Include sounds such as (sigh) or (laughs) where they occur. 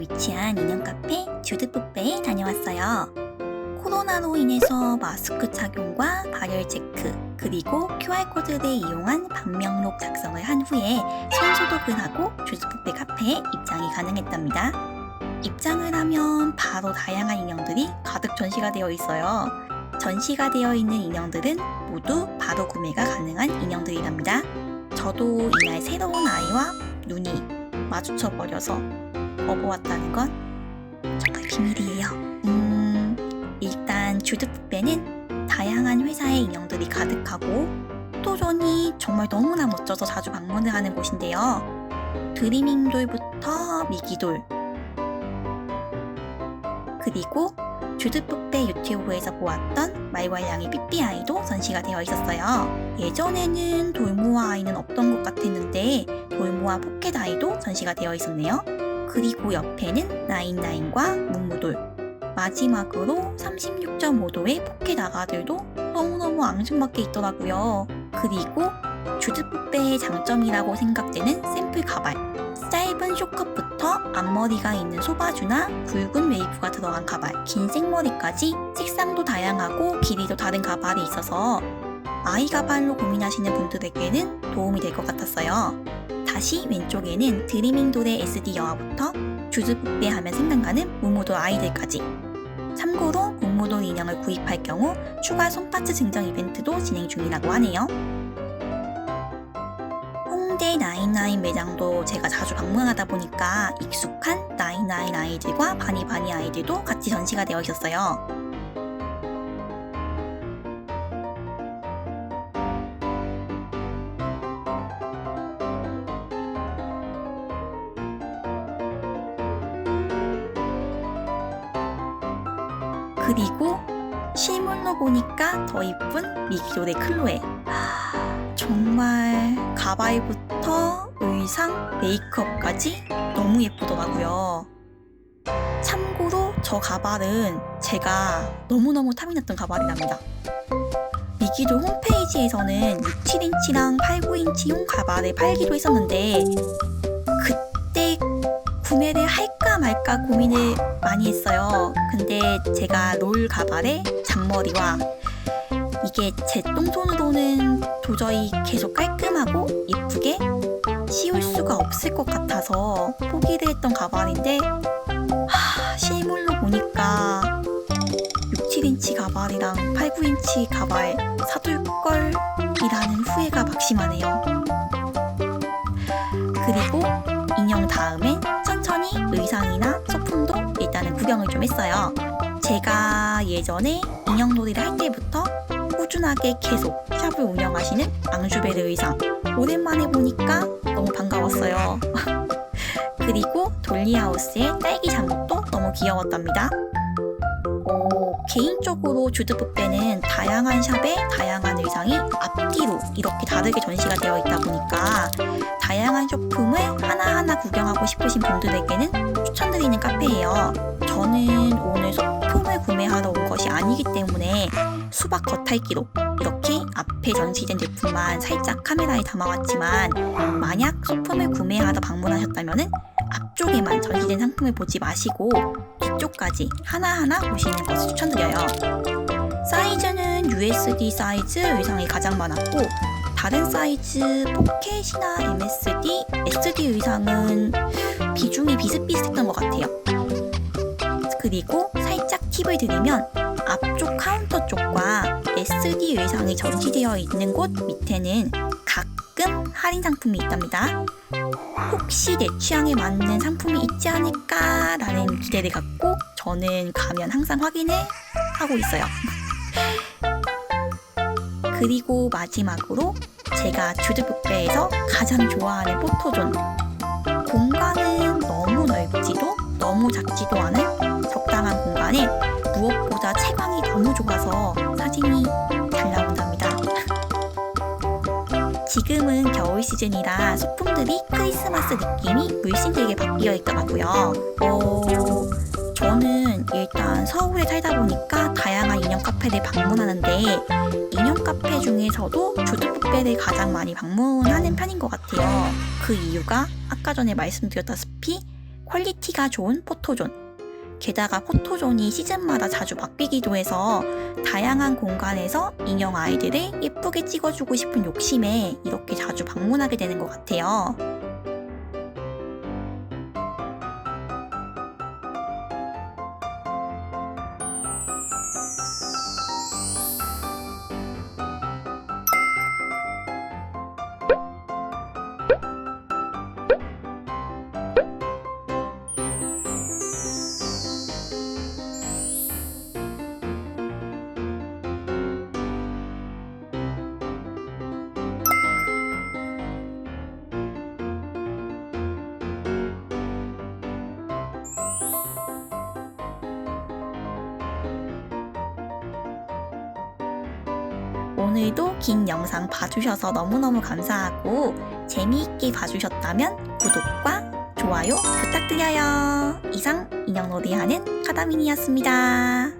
위치한 인형 카페 주드뿌페에 다녀왔어요. 코로나로 인해서 마스크 착용과 발열 체크, 그리고 QR코드를 이용한 방명록 작성을 한 후에 손소독을 하고 주드뿌페 카페에 입장이 가능했답니다. 입장을 하면 바로 다양한 인형들이 가득 전시가 되어 있어요. 전시가 되어 있는 인형들은 모두 바로 구매가 가능한 인형들이랍니다. 저도 이날 새로운 아이와 눈이 마주쳐 버려서 먹어왔다는 건 정말 비밀이에요. 음, 일단 주드푸페는 다양한 회사의 인형들이 가득하고 포토존이 정말 너무나 멋져서 자주 방문을 하는 곳인데요. 드리밍돌부터 미기돌 그리고 주드푸페 유튜브에서 보았던 말괄량이 삐삐아이도 전시가 되어 있었어요. 예전에는 돌모아 아이는 없던 것 같았는데 돌모아 포켓 아이도 전시가 되어 있었네요. 그리고 옆에는 나인나인과 문무돌 마지막으로 36.5도의 포켓 아가들도 너무너무 앙증맞게 있더라고요. 그리고 주드푸페의 장점이라고 생각되는 샘플 가발 짧은 쇼컷부터 앞머리가 있는 소바주나 굵은 웨이브가 들어간 가발 긴 생머리까지 색상도 다양하고 길이도 다른 가발이 있어서 아이 가발로 고민하시는 분들에게는 도움이 될 것 같았어요. 다시 왼쪽에는 드리밍 돌의 SD 여화부터 주드푸페 하면 생각나는 무모돌 아이들까지 참고로 무모돌 인형을 구입할 경우 추가 손파츠 증정 이벤트도 진행 중이라고 하네요. 홍대 나인나인 매장도 제가 자주 방문하다 보니까 익숙한 나인나인 아이들과 바니바니 아이들도 같이 전시가 되어 있었어요. 그리고 실물로 보니까 더 이쁜 미기돌의 클로에 하, 정말 가발부터 의상, 메이크업까지 너무 예쁘더라고요. 참고로 저 가발은 제가 너무너무 탐이 났던 가발이랍니다. 미기돌 홈페이지에서는 6, 7인치랑 8, 9인치 용 가발을 팔기도 했었는데 그때 구매를 할까 말까 고민을 많이 했어요. 근데 제가 롤 가발에 잔머리와 이게 제 똥손으로는 도저히 계속 깔끔하고 예쁘게 씌울 수가 없을 것 같아서 포기를 했던 가발인데 하, 실물로 보니까 6, 7인치 가발이랑 8, 9인치 가발 사둘 걸이라는 후회가 막심하네요. 그리고 인형 다음엔 구경을 좀 했어요. 제가 예전에 인형놀이를 할 때부터 꾸준하게 계속 샵을 운영하시는 앙주베르 의상 오랜만에 보니까 너무 반가웠어요. (laughs) 그리고 돌리하우스의 딸기 잠옷도 너무 귀여웠답니다. 어, 개인적으로 주드푸페는 다양한 샵에 다양한 의상이 앞뒤로 이렇게 다르게 전시가 되어 있다 보니까 다양한 쇼품을 하나하나 구경하고 싶으신 분들에게는 추천드리는 카페예요. 저는 오늘 소품을 구매하러 온 것이 아니기 때문에 수박 겉핥기로 이렇게 앞에 전시된 제품만 살짝 카메라에 담아왔지만 만약 소품을 구매하러 방문하셨다면 앞쪽에만 전시된 상품을 보지 마시고 뒤쪽까지 하나하나 보시는 것을 추천드려요. 사이즈는 USD 사이즈 의상이 가장 많았고 다른 사이즈 포켓이나 MSD, SD 의상은 비중이 비슷비슷했던 것 같아요. 그리고 살짝 팁을 드리면 앞쪽 카운터 쪽과 SD 의상이 전시되어 있는 곳 밑에는 가끔 할인 상품이 있답니다. 혹시 내 취향에 맞는 상품이 있지 않을까라는 기대를 갖고 저는 가면 항상 확인을 하고 있어요. (laughs) 그리고 마지막으로 제가 주드뷔페에서 가장 좋아하는 포토존. 공간은 너무 넓지도 너무 작지도 않은 적당한 공간에 무엇보다 채광이 너무 좋아서 겨울 시즌이라 소품들이 크리스마스 느낌이 물씬 들게 바뀌어 있더라고요. 어, 저는 일단 서울에 살다 보니까 다양한 인형 카페를 방문하는데 인형 카페 중에서도 주드푸페를 가장 많이 방문하는 편인 것 같아요. 그 이유가 아까 전에 말씀드렸다시피 퀄리티가 좋은 포토존. 게다가 포토존이 시즌마다 자주 바뀌기도 해서 다양한 공간에서 인형 아이들을 예쁘게 찍어주고 싶은 욕심에 이렇게 자주 방문하게 되는 것 같아요. 오늘도 긴 영상 봐주셔서 너무너무 감사하고 재미있게 봐주셨다면 구독과 좋아요 부탁드려요. 이상 인형놀이하는 카다민이었습니다.